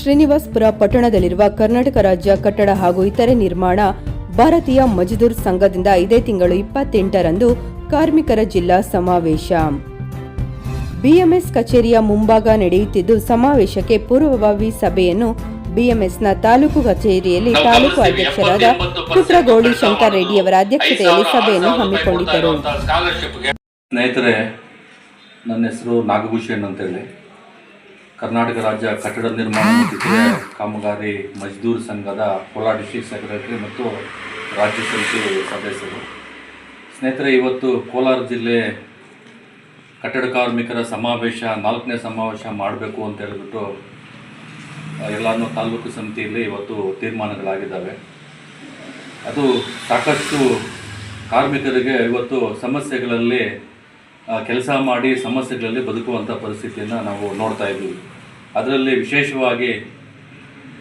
ಶ್ರೀನಿವಾಸ್ಪುರ ಪಟ್ಟಣದಲ್ಲಿರುವ ಕರ್ನಾಟಕ ರಾಜ್ಯ ಕಟ್ಟಡ ಹಾಗೂ ಇತರೆ ನಿರ್ಮಾಣ ಭಾರತೀಯ ಮಜದೂರ್ ಸಂಘದಿಂದ ಇದೇ ತಿಂಗಳು ಇಪ್ಪತ್ತೆಂಟರಂದು ಕಾರ್ಮಿಕರ ಜಿಲ್ಲಾ ಸಮಾವೇಶ. ಬಿಎಂಎಸ್ ಕಚೇರಿಯ ಮುಂಭಾಗ ನಡೆಯುತ್ತಿದ್ದು ಸಮಾವೇಶಕ್ಕೆ ಪೂರ್ವಭಾವಿ ಸಭೆಯನ್ನು ಬಿಎಂಎಸ್ನ ತಾಲೂಕು ಕಚೇರಿಯಲ್ಲಿ ತಾಲೂಕು ಅಧ್ಯಕ್ಷರಾದ ಕುಟ್ರಗೋಳಿ ಶಂಕರ್ ರೆಡ್ಡಿಯವರ ಅಧ್ಯಕ್ಷತೆಯಲ್ಲಿ ಸಭೆಯನ್ನು ಹಮ್ಮಿಕೊಂಡಿದ್ದರು. ಸ್ನೇಹಿತರೆ ನನ್ನ ಹೆಸರು ನಾಗಭೂಷಣ್ ಅಂತೇಳಿ. ಕರ್ನಾಟಕ ರಾಜ್ಯ ಕಟ್ಟಡ ನಿರ್ಮಾಣ ಮತ್ತು ಕಾಮಗಾರಿ ಮಜ್ದೂರ್ ಸಂಘದ ಕೋಲಾರ ಡಿಸ್ಟ್ರಿಕ್ಟ್ ಸೆಕ್ರೆಟರಿ ಮತ್ತು ರಾಜ್ಯ ಸಮಿತಿ ಸದಸ್ಯರು. ಸ್ನೇಹಿತರೆ, ಇವತ್ತು ಕೋಲಾರ ಜಿಲ್ಲೆ ಕಟ್ಟಡ ಕಾರ್ಮಿಕರ ಸಮಾವೇಶ, ನಾಲ್ಕನೇ ಸಮಾವೇಶ ಮಾಡಬೇಕು ಅಂತ ಹೇಳಿಬಿಟ್ಟು ಎಲ್ಲನೂ ತಾಲೂಕು ಸಮಿತಿಯಲ್ಲಿ ಇವತ್ತು ತೀರ್ಮಾನಗಳಾಗಿದ್ದಾವೆ. ಅದು ಸಾಕಷ್ಟು ಕಾರ್ಮಿಕರಿಗೆ ಇವತ್ತು ಸಮಸ್ಯೆಗಳಲ್ಲಿ ಕೆಲಸ ಮಾಡಿ ಸಮಸ್ಯೆಗಳಲ್ಲಿ ಬದುಕುವಂಥ ಪರಿಸ್ಥಿತಿಯನ್ನು ನಾವು ನೋಡ್ತಾ ಇದ್ದೀವಿ ಅದರಲ್ಲಿ ವಿಶೇಷವಾಗಿ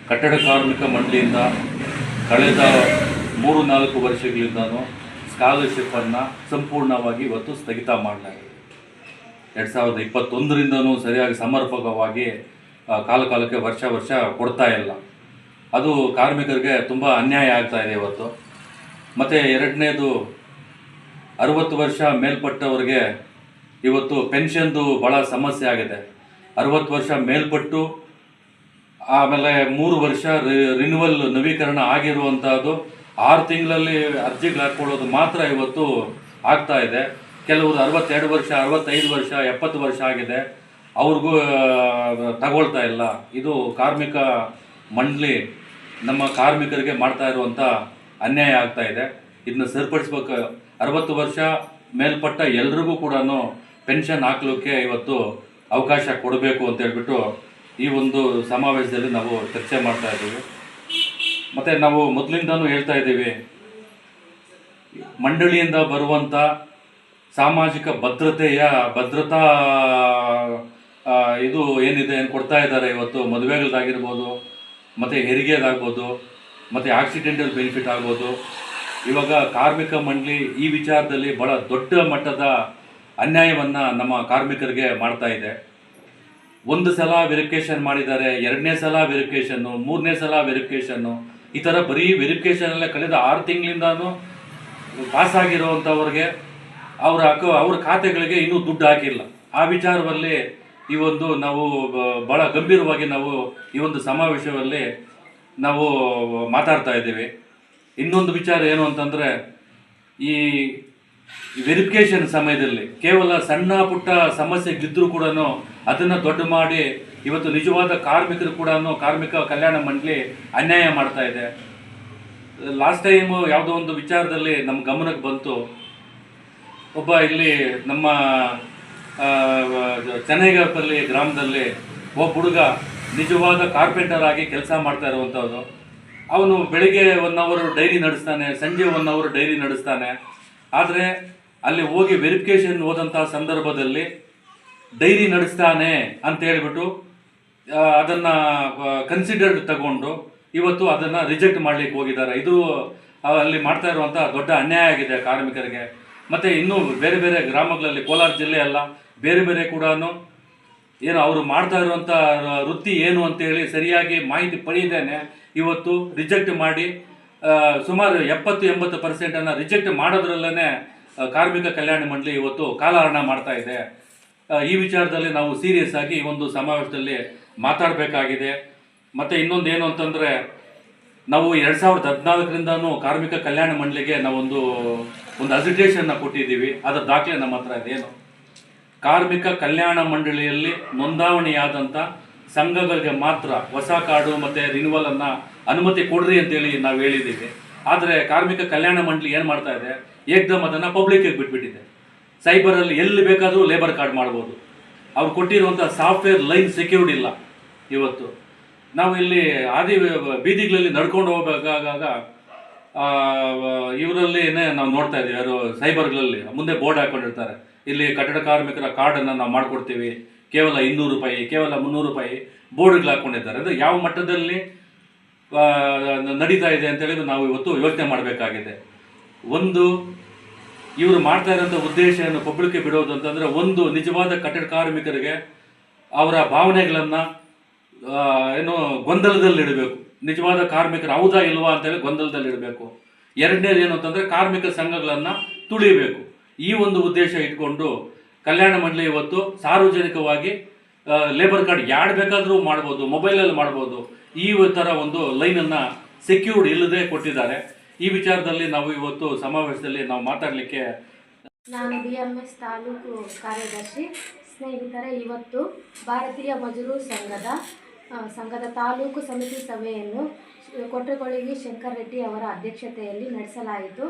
ಕಟ್ಟಡ ಕಾರ್ಮಿಕ ಮಂಡಳಿಯಿಂದ ಕಳೆದ ಮೂರು ನಾಲ್ಕು ವರ್ಷಗಳಿಂದನೂ ಸ್ಕಾಲರ್ಶಿಪ್ಪನ್ನು ಸಂಪೂರ್ಣವಾಗಿ ಇವತ್ತು ಸ್ಥಗಿತ ಮಾಡಲಾಗಿದೆ ಎರಡು ಸಾವಿರದ ಇಪ್ಪತ್ತೊಂದರಿಂದನೂ ಸರಿಯಾಗಿ ಸಮರ್ಪಕವಾಗಿ ಕಾಲ ಕಾಲಕ್ಕೆ ವರ್ಷ ವರ್ಷ ಕೊಡ್ತಾ ಇಲ್ಲ. ಅದು ಕಾರ್ಮಿಕರಿಗೆ ತುಂಬ ಅನ್ಯಾಯ ಆಗ್ತಾ ಇದೆ ಇವತ್ತು. ಮತ್ತು ಎರಡನೇದು ಅರುವತ್ತು ವರ್ಷ ಮೇಲ್ಪಟ್ಟವರಿಗೆ ಇವತ್ತು ಪೆನ್ಷನ್ದು ಭಾಳ ಸಮಸ್ಯೆ ಆಗಿದೆ. ಅರುವತ್ತು ವರ್ಷ ಮೇಲ್ಪಟ್ಟು, ಆಮೇಲೆ ಮೂರು ವರ್ಷ ರಿನ್ಯೂವಲ್ ನವೀಕರಣ ಆಗಿರುವಂಥದ್ದು ಆರು ತಿಂಗಳಲ್ಲಿ ಅರ್ಜಿಗಳು ಹಾಕ್ಕೊಳ್ಳೋದು ಮಾತ್ರ ಇವತ್ತು ಆಗ್ತಾ ಇದೆ. ಕೆಲವರು ಅರವತ್ತೆರಡು ವರ್ಷ, ಅರವತ್ತೈದು ವರ್ಷ, ಎಪ್ಪತ್ತು ವರ್ಷ ಆಗಿದೆ. ಅವ್ರಿಗೂ ತಗೊಳ್ತಾ ಇಲ್ಲ. ಇದು ಕಾರ್ಮಿಕ ಮಂಡಳಿ ನಮ್ಮ ಕಾರ್ಮಿಕರಿಗೆ ಮಾಡ್ತಾ ಇರುವಂಥ ಅನ್ಯಾಯ ಆಗ್ತಾ ಇದೆ. ಇದನ್ನ ಸರಿಪಡಿಸ್ಬೇಕು. ಅರವತ್ತು ವರ್ಷ ಮೇಲ್ಪಟ್ಟ ಎಲ್ರಿಗೂ ಕೂಡ ಪೆನ್ಷನ್ ಹಾಕಲಿಕ್ಕೆ ಇವತ್ತು ಅವಕಾಶ ಕೊಡಬೇಕು ಅಂತ ಹೇಳ್ಬಿಟ್ಟು ಈ ಒಂದು ಸಮಾವೇಶದಲ್ಲಿ ನಾವು ಚರ್ಚೆ ಮಾಡ್ತಾ ಇದ್ದೀವಿ. ಮತ್ತು ನಾವು ಮೊದಲಿಂದನೂ ಹೇಳ್ತಾ ಇದ್ದೀವಿ, ಮಂಡಳಿಯಿಂದ ಬರುವಂಥ ಸಾಮಾಜಿಕ ಭದ್ರತೆಯ ಭದ್ರತಾ ಇದು ಏನಿದೆ ಏನು ಕೊಡ್ತಾ ಇದ್ದಾರೆ ಇವತ್ತು. ಮದುವೆಗಳದ್ದಾಗಿರ್ಬೋದು ಮತ್ತು ಹೆರಿಗೆದಾಗ್ಬೋದು, ಮತ್ತು ಆಕ್ಸಿಡೆಂಟಲ್ ಬೆನಿಫಿಟ್ ಆಗ್ಬೋದು. ಇವಾಗ ಕಾರ್ಮಿಕ ಮಂಡಳಿ ಈ ವಿಚಾರದಲ್ಲಿ ಭಾಳ ದೊಡ್ಡ ಮಟ್ಟದ ಅನ್ಯಾಯವನ್ನು ನಮ್ಮ ಕಾರ್ಮಿಕರಿಗೆ ಮಾಡ್ತಾ ಇದೆ. ಒಂದು ಸಲ ವೆರಿಫಿಕೇಶನ್ ಮಾಡಿದ್ದಾರೆ, ಎರಡನೇ ಸಲ ವೆರಿಫಿಕೇಷನ್ನು ಮೂರನೇ ಸಲ ವೆರಿಫಿಕೇಷನ್ನು ಈ ಥರ ಬರೀ ವೆರಿಫಿಕೇಷನಲ್ಲೇ ಕಳೆದ ಆರು ಪಾಸ್ ಅವರ ಅವ್ರ ಅಕ, ಅವ್ರ ಖಾತೆಗಳಿಗೆ ಇನ್ನೂ ದುಡ್ಡು ಹಾಕಿಲ್ಲ. ಆ ವಿಚಾರದಲ್ಲಿ ಈ ಒಂದು ನಾವು ಬಹಳ ಗಂಭೀರವಾಗಿ ನಾವು ಈ ಒಂದು ಸಮಾವೇಶದಲ್ಲಿ ನಾವು ಮಾತಾಡ್ತಾ ಇದ್ದೀವಿ. ಇನ್ನೊಂದು ವಿಚಾರ ಏನು ಅಂತಂದರೆ ಈ ವೆರಿಫಿಕೇಶನ್ ಸಮಯದಲ್ಲಿ ಕೇವಲ ಸಣ್ಣ ಪುಟ್ಟ ಸಮಸ್ಯೆಗಳಿದ್ದರೂ ಕೂಡ ಅದನ್ನು ದೊಡ್ಡ ಮಾಡಿ ಇವತ್ತು ನಿಜವಾದ ಕಾರ್ಮಿಕರು ಕೂಡ ಕಾರ್ಮಿಕ ಕಲ್ಯಾಣ ಮಂಡಳಿ ಅನ್ಯಾಯ ಮಾಡ್ತಾ ಇದೆ. ಲಾಸ್ಟ್ ಟೈಮು ಯಾವುದೋ ಒಂದು ವಿಚಾರದಲ್ಲಿ ನಮ್ಮ ಗಮನಕ್ಕೆ ಬಂತು. ಒಬ್ಬ ಇಲ್ಲಿ ನಮ್ಮ ಆ, ಗ್ರಾಮದಲ್ಲಿ ಒಬ್ಬ ಹುಡುಗ ನಿಜವಾದ ಕಾರ್ಪೆಂಟರ್ ಆಗಿ ಕೆಲಸ ಮಾಡ್ತಾ ಇರುವಂಥದ್ದು ಅವನು ಬೆಳಿಗ್ಗೆ ಒನ್ ಅವರ್ ಡೈರಿ ನಡೆಸ್ತಾನೆ ಸಂಜೆ ಒನ್ ಅವರ್ ಡೈರಿ ನಡೆಸ್ತಾನೆ. ಆದರೆ ಅಲ್ಲಿ ಹೋಗಿ ವೆರಿಫಿಕೇಶನ್ ಹೋದಂಥ ಸಂದರ್ಭದಲ್ಲಿ ಡೈರಿ ನಡೆಸ್ತಾನೆ ಅಂತ ಹೇಳಿಬಿಟ್ಟು ಅದನ್ನು ಕನ್ಸಿಡರ್ಡ್ ತಗೊಂಡು ಇವತ್ತು ಅದನ್ನು ರಿಜೆಕ್ಟ್ ಮಾಡ್ಲಿಕ್ಕೆ ಹೋಗಿದ್ದಾರೆ. ಇದು ಅಲ್ಲಿ ಮಾಡ್ತಾ ಇರುವಂಥ ದೊಡ್ಡ ಅನ್ಯಾಯ ಆಗಿದೆ ಕಾರ್ಮಿಕರಿಗೆ. ಮತ್ತು ಇನ್ನೂ ಬೇರೆ ಬೇರೆ ಗ್ರಾಮಗಳಲ್ಲಿ, ಕೋಲಾರ ಜಿಲ್ಲೆ ಅಲ್ಲ, ಬೇರೆ ಬೇರೆ ಕೂಡ ಏನು ಅವರು ಮಾಡ್ತಾ ಇರುವಂಥ ವೃತ್ತಿ ಏನು ಅಂತೇಳಿ ಸರಿಯಾಗಿ ಮಾಹಿತಿ ಪಡೆಯದೇನೆ ಇವತ್ತು ರಿಜೆಕ್ಟ್ ಮಾಡಿ ಸುಮಾರು ಎಪ್ಪತ್ತು, ಎಂಬತ್ತು ಪರ್ಸೆಂಟನ್ನು ರಿಜೆಕ್ಟ್ ಮಾಡೋದ್ರಲ್ಲೇ ಕಾರ್ಮಿಕ ಕಲ್ಯಾಣ ಮಂಡಳಿ ಇವತ್ತು ಕಾಲಹರಣ ಮಾಡ್ತಾ ಇದೆ. ಈ ವಿಚಾರದಲ್ಲಿ ನಾವು ಸೀರಿಯಸ್ ಆಗಿ ಈ ಒಂದು ಸಮಾವೇಶದಲ್ಲಿ ಮಾತಾಡಬೇಕಾಗಿದೆ. ಮತ್ತು ಇನ್ನೊಂದು ಏನು ಅಂತಂದರೆ, ನಾವು ಎರಡು ಸಾವಿರದ ಹದಿನಾಲ್ಕರಿಂದನೂ ಕಾರ್ಮಿಕ ಕಲ್ಯಾಣ ಮಂಡಳಿಗೆ ನಾವೊಂದು ಒಂದು ಅಸಿಟೇಷನ್ನ ಕೊಟ್ಟಿದ್ದೀವಿ. ಅದರ ದಾಖಲೆ ನಮ್ಮ ಹತ್ರ ಇದೇನು ಕಾರ್ಮಿಕ ಕಲ್ಯಾಣ ಮಂಡಳಿಯಲ್ಲಿ ನೋಂದಾವಣಿಯಾದಂಥ ಸಂಘಗಳಿಗೆ ಮಾತ್ರ ಹೊಸ ಕಾರ್ಡು ಮತ್ತು ರಿನಿವಲನ್ನು ಅನುಮತಿ ಕೊಡ್ರಿ ಅಂತೇಳಿ ನಾವು ಹೇಳಿದ್ದೀವಿ. ಆದರೆ ಕಾರ್ಮಿಕ ಕಲ್ಯಾಣ ಮಂಡಳಿ ಏನು ಮಾಡ್ತಾ ಇದೆ? ಏಕ್ದಮ್ ಅದನ್ನು ಪಬ್ಲಿಕ್ಕಿಗೆ ಬಿಟ್ಬಿಟ್ಟಿದೆ. ಸೈಬರಲ್ಲಿ ಎಲ್ಲಿ ಬೇಕಾದರೂ ಲೇಬರ್ ಕಾರ್ಡ್ ಮಾಡ್ಬೋದು. ಅವ್ರು ಕೊಟ್ಟಿರುವಂಥ ಸಾಫ್ಟ್ವೇರ್ ಲೈನ್ ಸೆಕ್ಯೂರ್ಡ್ ಇಲ್ಲ ಇವತ್ತು. ನಾವು ಇಲ್ಲಿ ಆದಿ ಬೀದಿಗಳಲ್ಲಿ ನಡ್ಕೊಂಡು ಹೋಗಬೇಕಾಗ ಇವರಲ್ಲಿನೇ ನಾವು ನೋಡ್ತಾ ಇದ್ದೀವಿ, ಯಾರು ಸೈಬರ್ಗಳಲ್ಲಿ ಮುಂದೆ ಬೋರ್ಡ್ ಹಾಕೊಂಡಿರ್ತಾರೆ. ಇಲ್ಲಿ ಕಟ್ಟಡ ಕಾರ್ಮಿಕರ ಕಾರ್ಡನ್ನು ನಾವು ಮಾಡಿಕೊಡ್ತೀವಿ. ಕೇವಲ ಇನ್ನೂರು ರೂಪಾಯಿ, ಕೇವಲ ಮುನ್ನೂರು ರೂಪಾಯಿ ಬೋರ್ಡ್ಗಳು ಹಾಕೊಂಡಿದ್ದಾರೆ. ಅಂದರೆ ಯಾವ ಮಟ್ಟದಲ್ಲಿ ನಡೀತಾ ಇದೆ ಅಂತೇಳಿ ನಾವು ಇವತ್ತು ಯೋಚನೆ ಮಾಡಬೇಕಾಗಿದೆ. ಒಂದು, ಇವರು ಮಾಡ್ತಾ ಇರೋಂಥ ಉದ್ದೇಶವನ್ನು ಪಬ್ಲಿಕ್ಗೆ ಬಿಡೋದು ಅಂತಂದರೆ ಒಂದು ನಿಜವಾದ ಕಟ್ಟಡ ಕಾರ್ಮಿಕರಿಗೆ ಅವರ ಭಾವನೆಗಳನ್ನು ಏನು ಗೊಂದಲದಲ್ಲಿಡಬೇಕು ನಿಜವಾದ ಕಾರ್ಮಿಕರು ಹೌದಾ ಇಲ್ವಾ ಅಂತೇಳಿ ಗೊಂದಲದಲ್ಲಿಡಬೇಕು ಎರಡನೇದು ಏನು ಅಂತಂದರೆ ಕಾರ್ಮಿಕ ಸಂಘಗಳನ್ನು ತುಳಿಬೇಕು. ಈ ಒಂದು ಉದ್ದೇಶ ಇಟ್ಕೊಂಡು ಕಲ್ಯಾಣ ಮಂಡಳಿ ಇವತ್ತು ಸಾರ್ವಜನಿಕವಾಗಿ ಲೇಬರ್ ಕಾರ್ಡ್ ಯಾಡ್ ಬೇಕಾದರೂ ಮಾಡ್ಬೋದು ಮೊಬೈಲಲ್ಲಿ ಮಾಡ್ಬೋದು. ಈ ಥರ ಒಂದು ಲೈನನ್ನು ಸೆಕ್ಯೂರ್ಡ್ ಇಲ್ಲದೆ ಕೊಟ್ಟಿದ್ದಾರೆ. ಈ ವಿಚಾರದಲ್ಲಿ ನಾವು ಇವತ್ತು ಸಮಾವೇಶದಲ್ಲಿ ನಾವು ಮಾತಾಡಲಿಕ್ಕೆ ನಾನು ಬಿ ಎಂ ಎಸ್ ತಾಲೂಕು ಕಾರ್ಯದರ್ಶಿ. ಸ್ನೇಹಿತರೆ, ಇವತ್ತು ಭಾರತೀಯ ಮಜೂರು ಸಂಘದ ಸಂಘದ ತಾಲೂಕು ಸಮಿತಿ ಸಭೆಯನ್ನು ಕೊಟ್ಟಗೊಳಿಗಿ ಶಂಕರ್ ರೆಡ್ಡಿ ಅವರ ಅಧ್ಯಕ್ಷತೆಯಲ್ಲಿ ನಡೆಸಲಾಯಿತು.